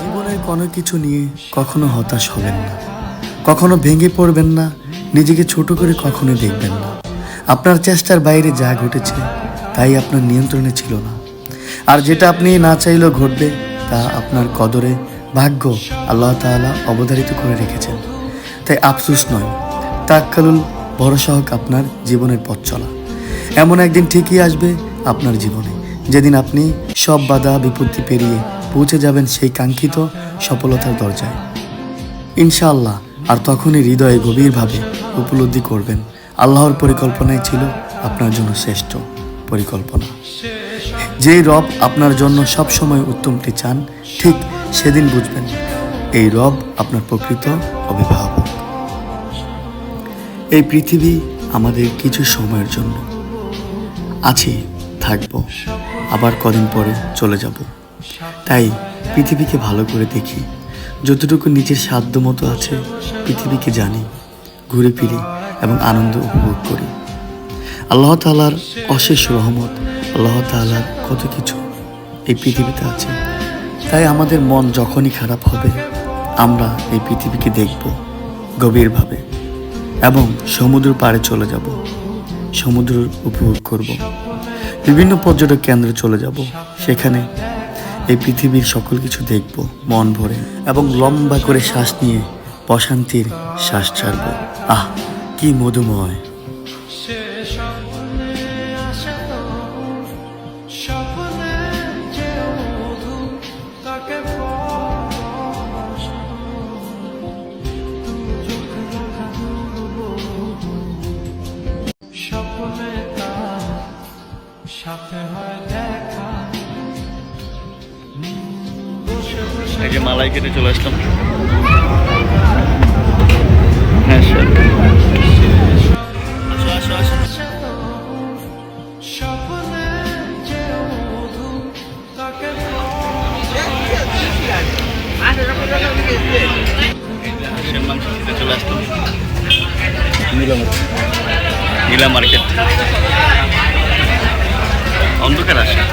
জীবনের কোনো কিছু নিয়ে কখনো হতাশ হবেন না। কখনো ভেঙে পড়বেন না, নিজেকে ছোট করে কখনো দেখবেন না। আপনার চেষ্টার বাইরে যা ঘটেছে, তাই আপনার নিয়ন্ত্রণে ছিল না। আর যেটা আপনি না চাইলেও ঘটবে, তা আপনার কদরে ভাগ্য আল্লাহ তাআলা অবধারিত করে রেখেছেন। তাই আফসোস নয়, তাক্কালুল ভরসা হোক আপনার জীবনের পথ চলা। এমন একদিন ঠিকই আসবে আপনার জীবনে, যেদিন আপনি সব বাধা বিপত্তি পেরিয়ে পৌঁছে যাবেন সেই কাঙ্ক্ষিত সফলতার দরজায়। ইনশাআল্লাহ, আর তখনই হৃদয়ে গভীরভাবে উপলব্ধি করবেন। আল্লাহর পরিকল্পনাই ছিল আপনার জন্য শ্রেষ্ঠ পরিকল্পনা। যেই রব আপনার জন্য সব সময় উত্তমটি চান, ঠিক সেদিন বুঝবেন এই রব আপনার প্রকৃত অভিভাবক। এই পৃথিবী আমাদের কিছু সময়ের জন্য। আছি, থাকব, আবার কদিন পরে চলে যাব। তাই পৃথিবীকে ভালো করে দেখি। যতটুকু নিজের সাধ্য মতো আছে, পৃথিবীকে জানি, ঘুরে ফিরি এবং আনন্দ উপভোগ করি। আল্লাহ তালার অশেষ রহমত, আল্লাহ তালার কত কিছু এই পৃথিবীতে আছে। তাই আমাদের মন যখনই খারাপ হবে, আমরা এই পৃথিবীকে দেখব গভীরভাবে এবং সমুদ্র পাড়ে চলে যাব, সমুদ্র উপভোগ করব। বিভিন্ন পর্যটক কেন্দ্রে চলে যাব, সেখানে এই পৃথিবীর সকল কিছু দেখব, মন ভরে, এবং লম্বা করে শ্বাস নিয়ে প্রশান্তির শ্বাস ছাড়ব। আহ, কি মধুময়। সাথে হয় দেখা। যে মালাই কেটে চলে আসলাম। হ্যাঁ চলে আসলাম। নীলা মার্কেট। অন্ধকার আসে।